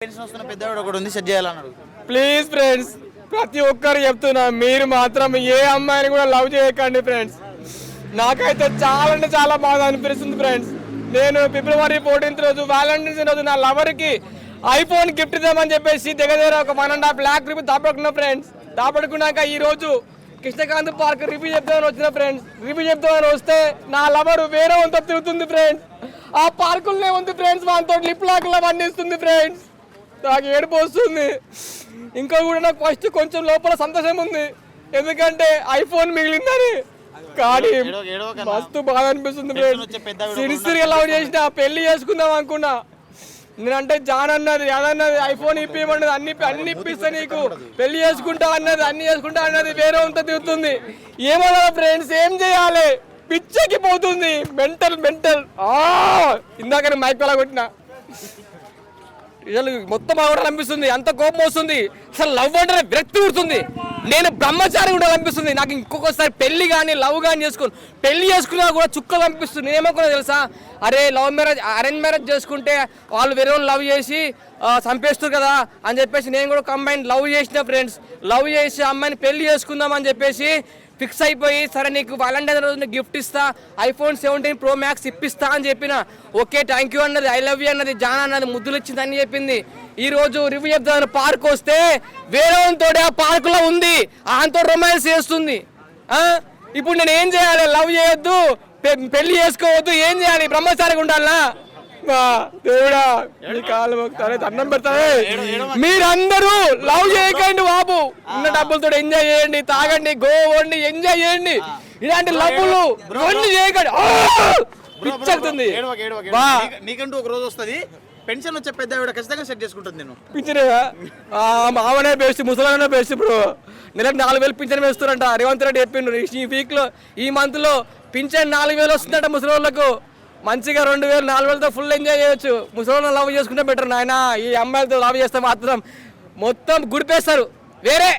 Pension వస్తున్న పెద్దవాడు ఉంది సెట్ ప్లీజ్ ఫ్రెండ్స్ ప్రతి ఒక్కరు చెప్తున్నా మీరు మాత్రం ఏ అమ్మాయిని కూడా లవ్ చేయకండి ఫ్రెండ్స్ నాకైతే చాలా అంటే చాలా బాగా అనిపిస్తుంది ఫ్రెండ్స్ నేను ఫిబ్రవరి ఫోర్టీన్త్ రోజు వ్యాలంటైన్స్ రోజు నా లవర్కి ఐఫోన్ గిఫ్ట్ ఇద్దామని చెప్పేసి దగ్గర దగ్గర ఒక one and half lakh rupee దాపడుకున్నా friends దాపడుకున్నాక ఈ రోజు కృష్ణకాంత్ పార్క్ రివ్యూ చెప్తామని వచ్చిన ఫ్రెండ్స్ రివ్యూ చెప్తామని వస్తే నా లవర్ వేరే వంత తిరుగుతుంది ఫ్రెండ్స్ ఆ పార్కులనే ఉంది ఫ్రెండ్స్ మాతో లిప్ లాక్లో వండిస్తుంది ఫ్రెండ్స్ నాకు ఏడుపు వస్తుంది. ఇంకా కూడా నాకు ఫస్ట్ కొంచెం లోపల సంతోషం ఉంది. ఎందుకంటే ఐఫోన్ మిగిలిందని. కానీ. మస్తు బాధ అనిపిస్తుంది సిరిసిరి లవ్ చేసిన పెళ్ళి చేసుకుందాం అనుకున్నా. నేనంటే జాన్ అన్నది అదన్నది ఐఫోన్ ఇప్పిమన్నది అన్ని అన్ని ఇప్పిస్తా నీకు. పెళ్ళి చేసుకుంటా అన్నది అన్ని చేసుకుంటా అన్నది వేరే ఉంత తిరుగుతుంది. ఏమన్నా ఫ్రెండ్స్ ఏం చేయాలి? పిచ్చకి పోతుంది మెంటల్. మెంటల్ ఇందాక మైక్ ఎలా కొట్టినా. అసలు మొత్తం ఆవిడలు అనిపిస్తుంది. అంత కోపం వస్తుంది. అసలు లవ్ అంటే విరక్తి పుడుతుంది. నేను బ్రహ్మచారి కూడా అనిపిస్తుంది. నాకు ఇంకొకసారి పెళ్ళి కానీ లవ్ కానీ చేసుకుని. పెళ్ళి చేసుకున్నా కూడా చుక్కలు అనిపిస్తుంది. నేను ఏమనుకున్నా తెలుసా? అరే లవ్ మ్యారేజ్ అరేంజ్ మ్యారేజ్ చేసుకుంటే వాళ్ళు వేరే లవ్ చేసి చంపేస్తారు కదా అని చెప్పేసి నేను కూడా కంబైన్ లవ్ చేసిన ఫ్రెండ్స్ లవ్ చేసి అమ్మాయిని పెళ్ళి చేసుకుందాం అని చెప్పేసి ఫిక్స్ అయిపోయి సరే నీకు వాలంటైన్ రోజు గిఫ్ట్ ఇస్తా ఐఫోన్ సెవెంటీన్ ప్రో మ్యాక్స్ ఇప్పిస్తా అని చెప్పిన ఓకే థ్యాంక్ యూ అన్నది ఐ లవ్ యూ అన్నది జాన్ అన్నది ముద్దులు ఇచ్చిందని చెప్పింది. ఈ రోజు రివ్యూ చెప్తాను పార్క్ వస్తే వేరే ఆ పార్కులో ఉంది ఆంతో రొమాన్స్ చేస్తుంది. ఇప్పుడు నేను ఏం చేయాలి? లవ్ చేయొద్దు పె- పెళ్ళి చేసుకోవద్దు ఏం చేయాలి? బ్రహ్మచారిగా ఉండాలా బా, దేవుడా నీ కాలు మొక్కుతానే దండం పెడతానే మీరందరూ లవ్ చేయకండి బాబు. ఉన్న డబ్బులతో ఎంజాయ్ చేయండి తాగండి గోవండి ఎంజాయ్ చేయండి. ఇలాంటి లవ్వులు ఇవన్నీ చేయకండి. నీక- నీకంటూ ఒక రోజు వస్తుంది. పెన్షన్ వచ్చే పెద్ద ఆవిడ ఖచ్చితంగా సెట్ చేసుకుంటుంది నేను పింఛనేగా మామనే బెస్ట్ ముసలానే బెస్ట్ ఇప్పుడు. నెలకు నాలుగు వేలు పింఛన్ వేస్తారంట రేవంత్ రెడ్డి చెప్పిండు. ఈ వీక్లో ఈ మంత్లో పింఛన్ నాలుగు వేలు వస్తుందంట ముసలి వాళ్ళకు మంచిగా రెండు వేలు నాలుగు వేలతో ఫుల్ ఎంజాయ్ చేయొచ్చు. ముసలి లవ్ చేసుకుంటే బెటర్ నాయన ఈ అమ్మాయిలతో లవ్ చేస్తే మాత్రం మొత్తం గుడిపేస్తారు. వేరే